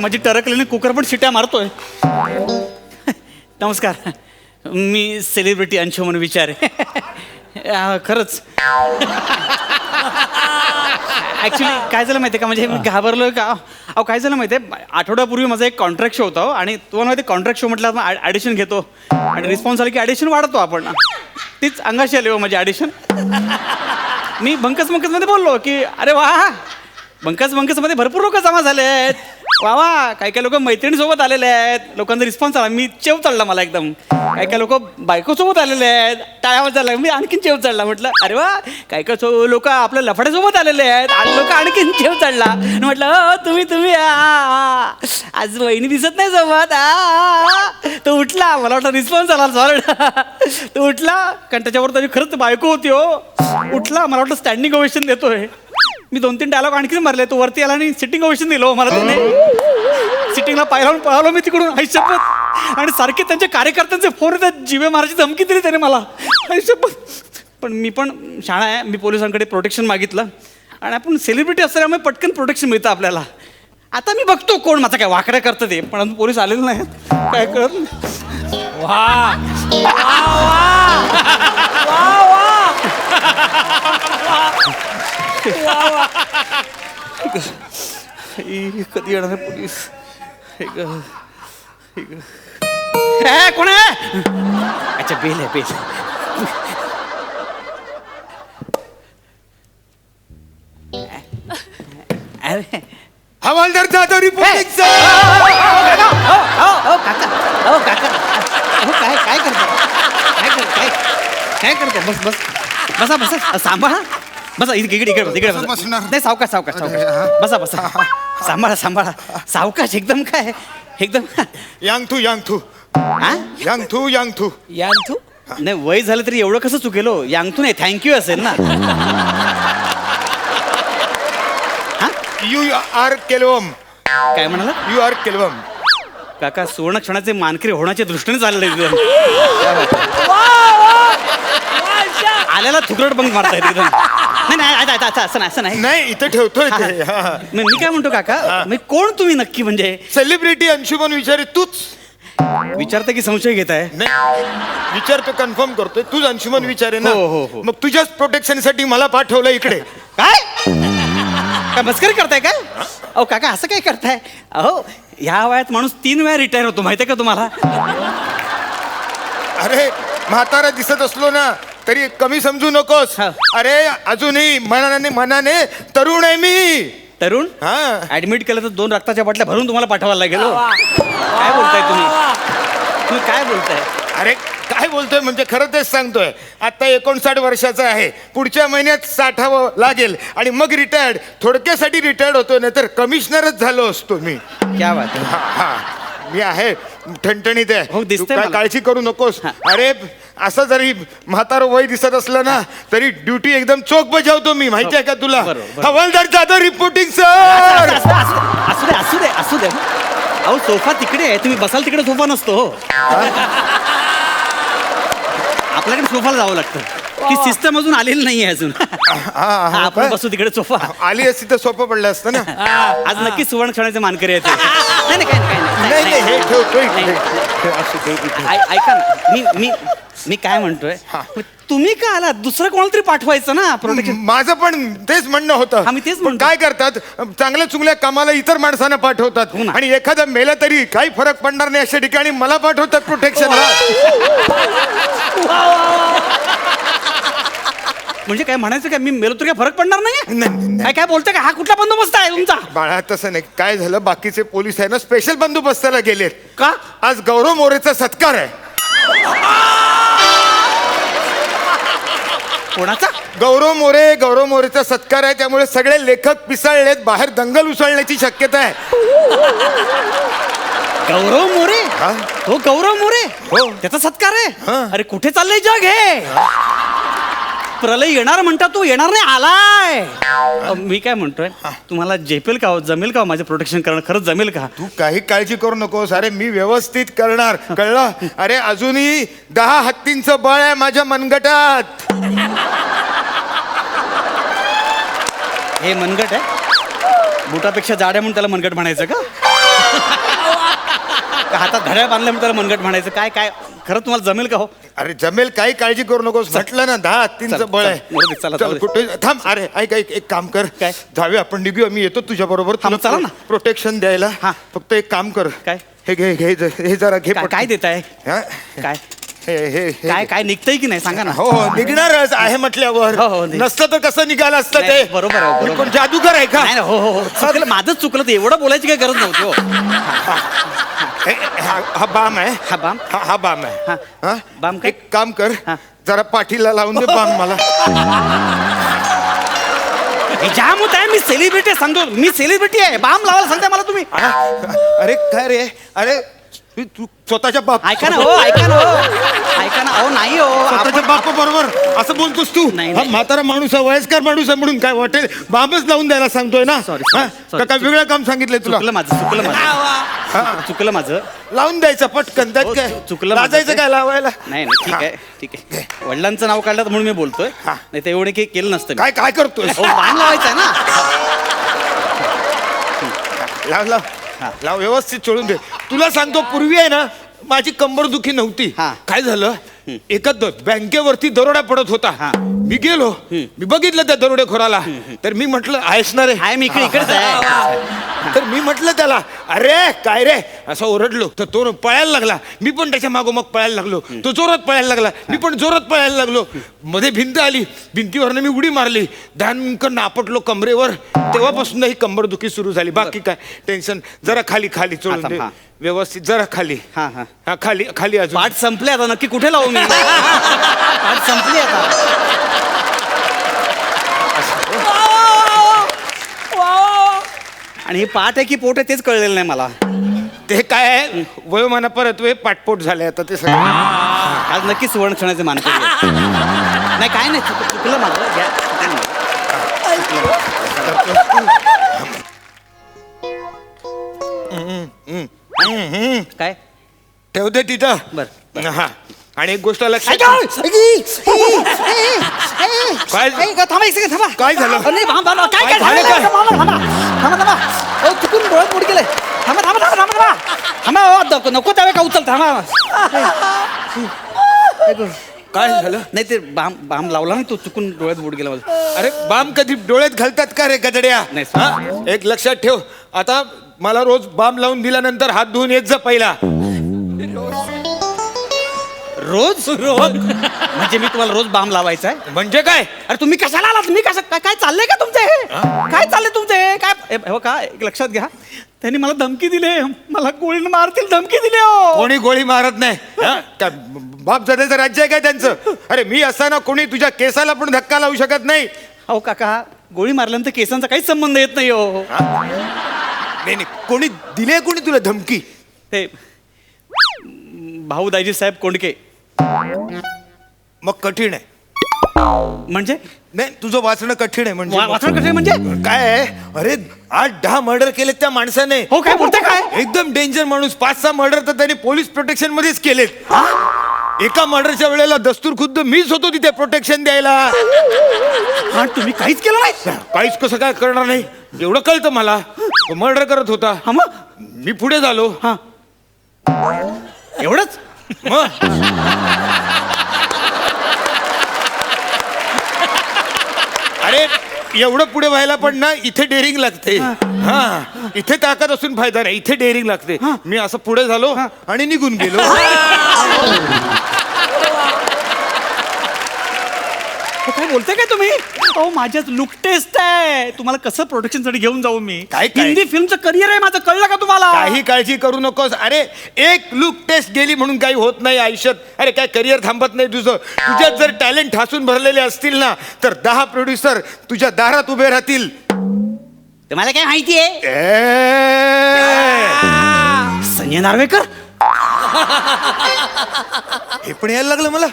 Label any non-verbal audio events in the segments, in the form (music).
माझी टरकलेली कुकर पण शिट्या मारतोय. नमस्कार. मी सेलिब्रिटी अंशुमन विचार. खरंच. ॲक्च्युली काय झालं माहिती आहे का? म्हणजे मी घाबरलो का? अहो काय झालं माहिती आहे आठवड्यापूर्वी माझा एक कॉन्ट्रॅक्ट शो होता हो, आणि तुम्हाला माहिती कॉन्ट्रॅक्ट शो म्हटलं आपण ॲडिशन घेतो. आणि रिस्पॉन्स आला की ॲडिशन वाढतो आपण. तीच अंगाशी आली हो माझी ॲडिशन मी बंकस बंकसमध्ये बोललो की अरे वा बंकस बंकसमध्ये भरपूर लोक जमा झाले आहेत वा वा काही काही लोक मैत्रिणीसोबत आलेले आहेत. लोकांचा रिस्पॉन्स आला. मी चेव चढला मला एकदम. काही काही लोक बायकोसोबत आलेले आहेत. टाळ्यावर चालला. मी आणखीन चेव चढला म्हटलं अरे वा काही काही लोक आपल्या लफड्यासोबत आलेले आहेत. आणि लोक आणखीन चेव चढला म्हटलं "हो, तुम्ही तुम्ही आ, आज वहिनी दिसत नाही सोबत. आ, तो उठला. मला वाटलं रिस्पॉन्स आला. सॉरी तो उठला. कारण त्याच्यावर त्याची खरंच बायको होती हो. उठला. मला वाटलं स्टँडिंग ओवेशन देतोय. मी दोन तीन डायलॉग आणखीन मारले. तो वरती आला आणि सिटिंग ओवेशन दिलं हो मला त्याने. सिटिंगला पाहिलं पळालो मी तिकडून आयुष्यपत आणि सारखे त्यांच्या कार्यकर्त्यांचे फोन येतात. जिवे मारायची धमकी दिली त्याने मला. आयुष्यपत पण मी पण शाळा आहे. मी पोलिसांकडे प्रोटेक्शन मागितलं. आणि आपण सेलिब्रिटी असल्यामुळे पटकन प्रोटेक्शन मिळतं आपल्याला. आता मी बघतो कोण माझा काय वाकड्या करतं ते. पण अजून पोलीस आलेले नाहीत. काय कळत वा. वा कधी येणार आहे पोलीस हे ग, हे ग. ए, कोण आहे अच्छा बेल आहे बेल अरे हवालदार जाधव रिपोर्टिंग सर हो, हो, हो, काका हो काका हो काय काय करतो काय कर काय काय करतो बस बस बसा बसा सांभाळा बसा इकडे इकडे इकडे बसा, इकडे बसा. बसणार? नाही सावकाश सावकाश सावकाश. बसा बसा. सांभाळा सांभाळा. सावकाश एकदम काय? एकदम यांग थू यांग थू. हा यांग थू यांग थू. यांथू नाही वय झालं तरी एवढं कसं चुकेल हो? यांगतू नाही थँक्यू असेल ना. यू आर केलवम काय म्हणाला? यू आर केलवम काका सुवर्ण क्षणाचे मानकरी होण्याच्या दृष्टीने चाललंय एकदम (laughs) आल्याला थुकरट बंक मारता येते एकदम. नाही नाही आता- आता- आता असं नाही असं नाही. नाही इथे ठेवतोय हा, ते. हा. मी मी काय म्हणतो काका? मी कोण तुम्ही नक्की म्हणजे? सेलिब्रिटी अंशुमन विचारे तूच. विचारता की संशय घेत आहे? नाही विचारतो कन्फर्म करतोय. तूच अंशुमन विचारे ना. हो, हो, हो. मग तुझ्याच प्रोटेक्शनसाठी मला पाठवलं इकडे. काय? काय मस्करी करताय काय? अहो काका असं काय करताय? अहो ह्या वयात माणूस तीन वेळा रिटायर होतो माहितीये का तुम्हाला? अरे म्हातारा दिसत असलो ना तरी कमी समजू नकोस. हा. अरे अजूनही मनाने मनाने तरुण आहे मी. तरुण? हा. ऍडमिट केलं तर दोन रक्ताच्या बाटल्या भरून तुम्हाला पाठवायला लागेल हो. काय बोलताय तुम्ही? तुम्ही काय बोलताय? अरे काय बोलतोय? म्हणजे खरं तेच सांगतोय. आता एकोणसाठ वर्षाचा आहे. पुढच्या महिन्यात साठावं लागेल. आणि मग रिटायर्ड थोडक्यासाठी रिटायर्ड होतो नाही तर कमिशनरच झालो असतो मी. क्या बात आहे. हा, हा. मी आहे. ठणठणीत आहे. हो, तू दिसतंय काय मला. काळजी करू नकोस. हा. अरे असं जरी म्हातारं वय दिसत असलं ना तरी ड्युटी एकदम चोख बजावतो मी. माहिती आहे का तुला? बरोबर, बरोबर. हवालदार जाधव रिपोर्टिंग सर असू असू दे असू दे असू दे. अहो सोफा तिकडे आहे. तुम्ही बसाल तिकडे सोफा नसतो हो. आपल्याकडे सोफाला जावं लागतं. ती सिस्टम अजून आलेली नाहीये अजून. हा, आपण बसू तिकडे सोफा. आली असती तर सोपं पडलं असतं ना? आज नक्की सुवर्ण क्षणाचे मानकरी आहेत (laughs) नाही नाही, नाही, काय नाही. नाही हे. असू इथे. ऐ- ऐका ना. मी मी मी काय म्हणतोय? तुम्ही का आलात? दुसरं कोणाला तरी पाठवायचं ना प्रोटेक्शन माझं पण तेच म्हणणं होतं. हा, मी तेच पण म्हणतो. काय करतात? चांगल्या चुंगल्या कामाला इतर माणसांना पाठवतात. हो ना. आणि एखादा मेला तरी काही फरक पडणार नाही अशा ठिकाणी मला पाठवतात प्रोटेक्शनला म्हणजे काय म्हणायचं काय? मी मेलो तरी काय फरक पडणार नाही नाही. काय काय बोलतोय का? हा कुठला बंदोबस्त आहे तुमचा? बाळा तसं नाही. काय झालं? बाकीचे पोलीस आहे ना स्पेशल बंदोबस्ताला गेलेत. का? आज गौरव मोरेचा सत्कार आहे. कोणाचा? गौरव मोरे गौरव मोरेचा सत्कार आहे. त्यामुळे सगळे लेखक पिसाळलेत बाहेर दंगल उसळण्याची शक्यता आहे. गौरव मोरे? हा? तो गौरव मोरे. हो. त्याचा सत्कार आहे? हा. अरे कुठे चाललंय जग हे. प्रलय येणार म्हणता तो? येणार नाही आलाय. अ, मी काय म्हणतोय तुम्हाला झेपेल का हो? जमेल का हो माझं प्रोटेक्शन करणं? खरंच जमेल का? तू काही काळजी करू नकोस. अरे मी व्यवस्थित करणार. कळलं? अरे अजूनही दहा हत्तींचं बळ आहे माझ्या मनगटात. हे मनगट आहे? बुटापेक्षा जाड आहे म्हणून त्याला मनगट म्हणायचं का? का हातात घड्याळ बांधल्यामुळे त्याला मनगट म्हणायचं? काय काय? खरं तुम्हाला जमेल का हो? अरे जमेल काही काळजी करू नकोस. म्हटलं ना दहा चल, तीनचं बळ चल, आहे. मरू दे, चला, चल, जाऊ दे. कुठे? थांब. अरे ऐक ऐक एक काम कर. काय? जावे आपण निघूया. मी येतो तुझ्या बरोबर. चला ना. प्रोटेक्शन द्यायला. हा. फक्त एक काम कर. काय? हे घे घे ज- हे जरा घे काय- पटकन. काय देत आहे हा? काय? हे हे हे काय काय निघतंय की नाही? सांगा ना. हो हो निघणारच आहे म्हटल्यावर. हो, हो, निघ. नसतं तर कसं निघालं असतं नाही, ते बरोबर आहे, मी बरोबर. कोण जादूगर आहे का? नाही ना, हो हो हो. चुकलं माझंच चुकलं ते एवढं बोलायची काही गरज नव्हती हो. (laughs) हे- हा हा बाम आहे हा बाम? हा हा बाम आहे हा. हा? बाम काय? एक काम कर हा. जरा पाठीला लावून दे बाम मला हे जाम होत आहे मी सेलिब्रिटी सांगतो मी सेलिब्रिटी आहे बाम लावायला सांगताय मला तुम्ही हा? अरे काय रे अरे तू तू स्वतःच्या बाप ऐका ना हो ऐका ना हो ऐका ना अहो नाही हो स्वतःच्या आपण- बापा बरोबर असं बोलतोस तू नाही, हा नाही. म्हातारा माणूस आहे वयस्कर माणूस आहे म्हणून काय वाटेल बाबच लावून द्यायला सांगतोय ना Sorry, हा? sorry, sorry. का काय वेगळं काम सांगितलंय तुला चुकलं माझं चुकलं माझं चुकलं माझं. लावून द्यायचं पटकन त्यात हो, काय चु- चुकलं माझं लाजायचं ते. काय लावायला? नाही नाही ठीक आहे ठीक आहे. वडिलांचं नाव काढलं तर म्हणून मी बोलतोय. हा. नाही तर एवढे काही केलं नसतं मी. काय काय करतोय? हो बाण लावायचं आहे ना. लाव लाव. हा. लाव व्यवस्थित चोळून दे तुला सांगतो पूर्वी आहे ना माझी कंबर दुखी नव्हती. हा. काय झालं? एका द- बँकेवरती दरोडा पडत होता. हा. मी गेलो. मी बघितलं त्या दरोडेखोराला. तर मी म्हटलं आहेस ना रे. आहे मी इकडे इकडेच आहे. तर मी म्हटलं त्याला अरे काय रे? असं ओरडलो. तर तो पळायला लागला. मी पण त्याच्या मागोमाग पळायला लागलो. तो जोरात पळायला लागला. मी पण जोरात पळायला लागलो. मध्ये भिंत आली. भिंतीवरनं मी उडी मारली. धानकन आपटलो कमरेवर. तेव्हापासून ही कंबरदुखी सुरू झाली. बाकी काय? टेन्शन. जरा खाली खाली चोळून दे. व्यवस्थित. जरा खाली. हा, हा. हा खाली खाली अजून. पाठ संपली आता. नक्की कुठे लावू मी (laughs) पाठ संपली आता. आणि ही पाठ आहे की पोट आहे तेच कळलेलं नाही मला. ते काय आहे? वयोमाना परत वे पाठपोट झाले आता ते सगळं. आज नक्की सुवर्ण क्षणाचे मान नाही काय नाही चुक- चुकलं माझं घ्या. काय? ठेव दे तिथं. बर हा. आणि एक गोष्ट लक्षात! ठेव. काय? ऐका, थांबा एक सेकंड थांबा काय झालं? अहो, नाही, थांबा, थांबा. काय काय काय झालं झालं काय? थांबा थांबा थांबा थांबा अहो, चुकून डोळ्यात बुड गेलंय थांबा थांबा थांबा थांबा थांबा थांबा अहो, नको- नको त्यावेळी का उचल थांबा काय झालं नाही ते बाम बाम लावला ना तो चुकून डोळ्यात बुड गेला माझा अरे बाम कधी डोळ्यात घालतात का रे गजड्या नाही, सर. हा? एक लक्षात ठेव आता मला रोज बाम लावून दिल्यानंतर हात धुवून येत जा पहिला रोज रोज म्हणजे मी तुम्हाला रोज बाम लावायचा आहे म्हणजे काय? अरे तुम्ही कशाला आलात? मी कसं काय काय चाललंय का तुमचं हे? काय चाललंय तुमचं हे? काय हे हे बघा एक लक्षात घ्या. त्यांनी मला धमकी दिली. मला गोळीनं मारतील धमकी दिली हो. कोणी गोळी मारत नाही? हा? काय बाप जडेचं राज्य आहे काय त्यांचं? अरे मी असताना कोणी तुझ्या केसाला पण धक्का लावू शकत नाही. अहो काका. गोळी मारल्यानंतर केसांचा काहीच संबंध येत नाही हो. नाही नाही. कोणी दिले कोणी तुला धमकी? ते भाऊ दाजी साहेब कोंडके. मग कठीण आहे. म्हणजे? नाही तुझं वाचणं कठीण आहे म्हणजे. वा- वाचन कसे म्हणजे? काय आहे? अरे आठ दहा मर्डर केलेत त्या माणसाने. हो काय बोलताय काय? एकदम डेंजर माणूस. पाच सहा मर्डर तर त्यांनी पोलीस प्रोटेक्शन मध्येच केलेत. एका मर्डरच्या वेळेला दस्तूर खुद्द मीच होतो तिथे प्रोटेक्शन द्यायला. हा तुम्ही काहीच केलं नाही? काहीच कसं काय करणार नाही? एवढं कळतं मला. मर्डर करत होता. हा मग? मी पुढे झालो. हा. एवढंच? मग? अरे एवढं पुढे व्हायला पण ना इथे डेअरिंग लागते. हा. इथे ताकद असून फायदा नाही इथे डेअरिंग लागते. मी असं पुढे झालो आणि निघून गेलो. काय बोलताय काय तुम्ही? अहो माझ्याच लुक टेस्ट आहे. तुम्हाला कसं प्रोडक्शनसाठी घेऊन जाऊ मी? काय- काय? हिंदी फिल्मचं करिअर आहे माझं कळलं का तुम्हाला? काही काळजी करू नकोस. अरे एक लुक टेस्ट गेली म्हणून काही होत नाही आयुष्यात. अरे काय करिअर थांबत नाही तुझं. तुझ्यात जर टॅलेंट ठासून भरलेले असतील ना तर दहा प्रोड्युसर तुझ्या दारात उभे राहतील. तुम्हाला काय माहिती आहे? ए! संजय नार्वेकर? हे पण यायला लागलं मला.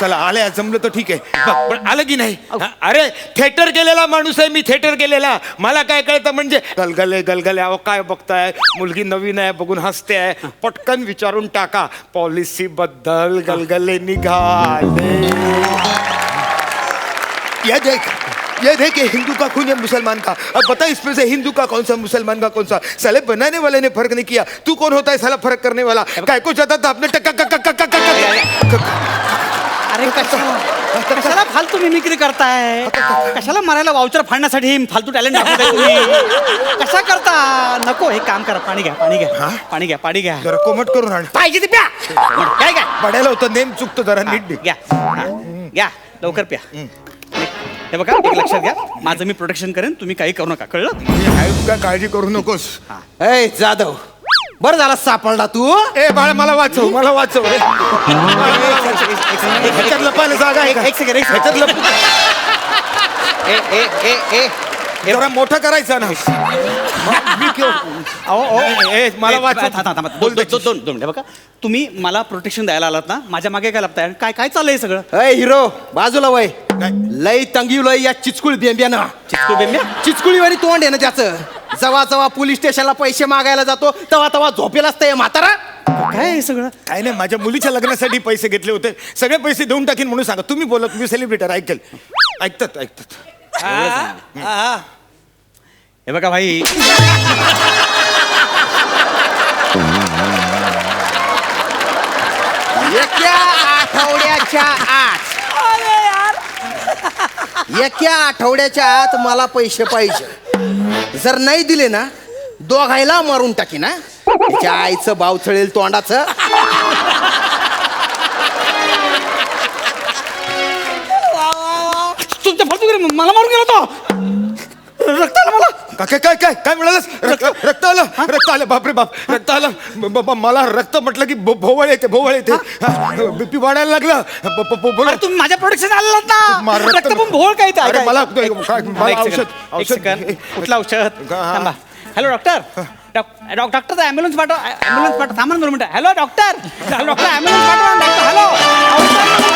चला आलंय जमलं तर ठीक आहे. पण आलं की नाही? हा, अरे थिएटर गेलेला माणूस आहे मी थिएटर गेलेला. मला काय कळतं म्हणजे गलगले गलगले अहो काय बघताय? मुलगी नवीन आहे बघून हसते आहे. पटकन विचारून टाका. पॉलिसी बद्दल गलगले निघाले. या जय ये देखे हिंदू का खून है मुसलमान का। अब बता इसमें से हिंदू का कौन सा मुसलमान का कौन सा? साले बनाने वाले ने फर्क नहीं किया। तू कौन होता है साला फर्क करने वाला? काय को जाता था आपने टक टक टक टक टक अरे कशाला कशाला फालतू मिमिक्री करताय कशाला मरायला वाउचर फाडण्यासाठी फालतू टॅलेंट दाखवताय तुम्ही? (laughs) कशा करता? नको हे काम करा पाणी घ्या पाणी घ्या. पाणी घ्या पाणी घ्या. जरा कोमट करून आण. पाहिजे ते प्या. काय काय पडायला होतं नेम चुकतो जरा नीट. घ्या. हा, घ्या. लवकर प्या. हे बघा एक लक्षात घ्या. माझं मी प्रोटेक्शन करेन तुम्ही काही करू नका. कळलं? मी आहे का काळजी करू नकोस? ए जाधव. बरं झाला सापडला तू? ए बाळा मला वाचव मला वाचव. रे ह्याच्यात लपायला जागा आहे का? एक सेकंड एक ह्याच्यात सेकंड लप ए ए ए ए. जरा मोठा करायचा ना. ए, (laughs) मला. दोन दोन दोन मिनिटं बघा. तुम्ही मला प्रोटेक्शन द्यायला आलात ना माझ्या मागे काय लपताय काय काय चाललंय हे सगळं? अय हिरो बाजूला वय. काय? लय तंगी लय या चिचकुळ बेंब्यानं. चिचकू बेंब्या? चिचकुळीवाणी तोंड आहे ना त्याचं. जवा जवा पोलीस स्टेशनला पैसे मागायला जातो तेव्हा तेव्हा झोपेला असतंय म्हातारा. काय हे सगळं? काय नाही माझ्या मुलीच्या लग्नासाठी पैसे घेतले होते. सगळे पैसे देऊन टाकीन म्हणून सांगा. तुम्ही बोला तुम्ही सेलिब्रिटर ऐकेल. ऐकतात ऐकतात. हे. बघा भाई. एका आठवड्याच्या आत. एका आठवड्याच्या आत मला पैसे पाहिजे. जर नाही दिले ना दोघायला मारून टाकी ना. आईचं बाव चळेल तोंडाचं. का- काय काय काय काय म्हणालस रक्त रक्त आलं? रक्त आलं बापरे बाप. रक्त आलं. ब- ब- मला रक्त म्हटलं की भो- भोवळ येते भोवळ येते. बीपी वाढायला लागलं. ब- ब- ब- बोला. अरे तुम्ही माझ्या प्रोटेक्शन आलेलात मार ना रक्त पण भोळ काय ते अरे ऐका. मला काय- मला एक औषध सेकंद, एक औषध सेकंद. कुठलं औषध? हा. थांबा. Hello doctor doc- doctor ambulance पाठव ॲम्ब्युलन्स पाठव. थांबा ना दोन मिनिटं. हॅलो डॉक्टर डॉक्टर ॲम्ब्युलन्स पाठवा डॉक्टर हॅलो